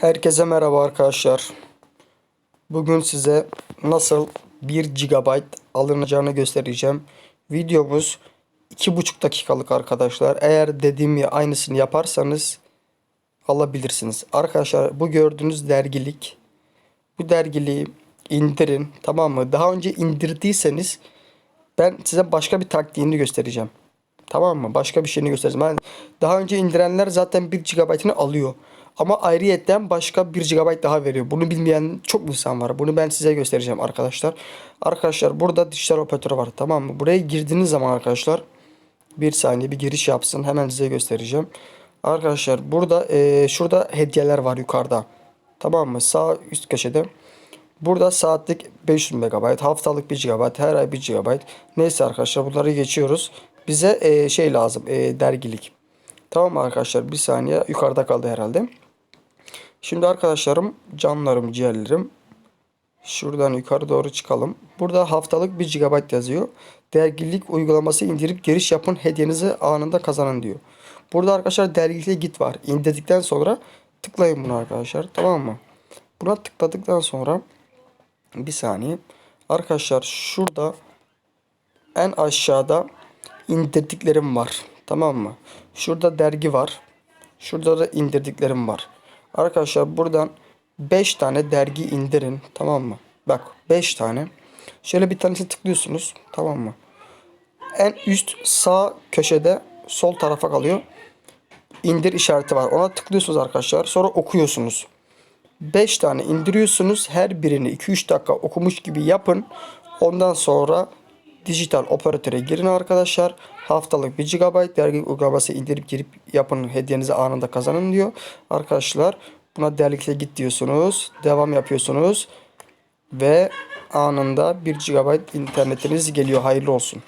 Herkese merhaba arkadaşlar. Bugün size nasıl 1 GB alınacağını göstereceğim. Videomuz 2,5 dakikalık arkadaşlar. Eğer dediğimi aynısını yaparsanız alabilirsiniz. Arkadaşlar bu gördüğünüz dergilik. Bu dergiliği indirin tamam mı? Daha önce indirdiyseniz ben size başka bir taktiğini göstereceğim. Tamam mı? Başka bir şeyini göstereceğim. Ben daha önce indirenler zaten 1 GB'ını alıyor. Ama ayrıyetten başka 1 GB daha veriyor. Bunu bilmeyen çok insan var. Bunu ben size göstereceğim arkadaşlar. Arkadaşlar burada dijital operatör var. Tamam mı? Buraya girdiğiniz zaman arkadaşlar bir saniye bir giriş yapsın. Hemen size göstereceğim. Arkadaşlar burada eee, şurada hediyeler var yukarıda. Tamam mı? Sağ üst köşede. Burada saatlik 500 MB, haftalık 1 GB, her ay 1 GB. Neyse arkadaşlar bunları geçiyoruz. Bize eee, şey lazım, eee, dergilik. Tamam arkadaşlar? Bir saniye yukarıda kaldı herhalde. Şimdi arkadaşlarım, canlarım, ciğerlerim. Şuradan yukarı doğru çıkalım. Burada haftalık 1 GB yazıyor. Dergilik uygulaması indirip giriş yapın hediyenizi anında kazanın diyor. Burada arkadaşlar dergilikte git var. İndirdikten sonra tıklayın bunu arkadaşlar. Tamam mı? Buna tıkladıktan sonra bir saniye. Arkadaşlar şurada en aşağıda indirdiklerim var. Tamam mı? Şurada dergi var. Şurada da indirdiklerim var. Arkadaşlar buradan 5 tane dergi indirin. Tamam mı? Bak 5 tane. Şöyle bir tanesini tıklıyorsunuz. Tamam mı? En üst sağ köşede sol tarafa kalıyor. İndir işareti var. Ona tıklıyorsunuz arkadaşlar. Sonra okuyorsunuz. 5 tane indiriyorsunuz. Her birini 2-3 dakika okumuş gibi yapın. Ondan sonra dijital operatöre girin arkadaşlar. Haftalık 1 GB dergi uygulaması indirip girip yapın hediyenizi anında kazanın diyor. Arkadaşlar buna derlikle git diyorsunuz. Devam yapıyorsunuz. Ve anında 1 GB internetiniz geliyor. Hayırlı olsun.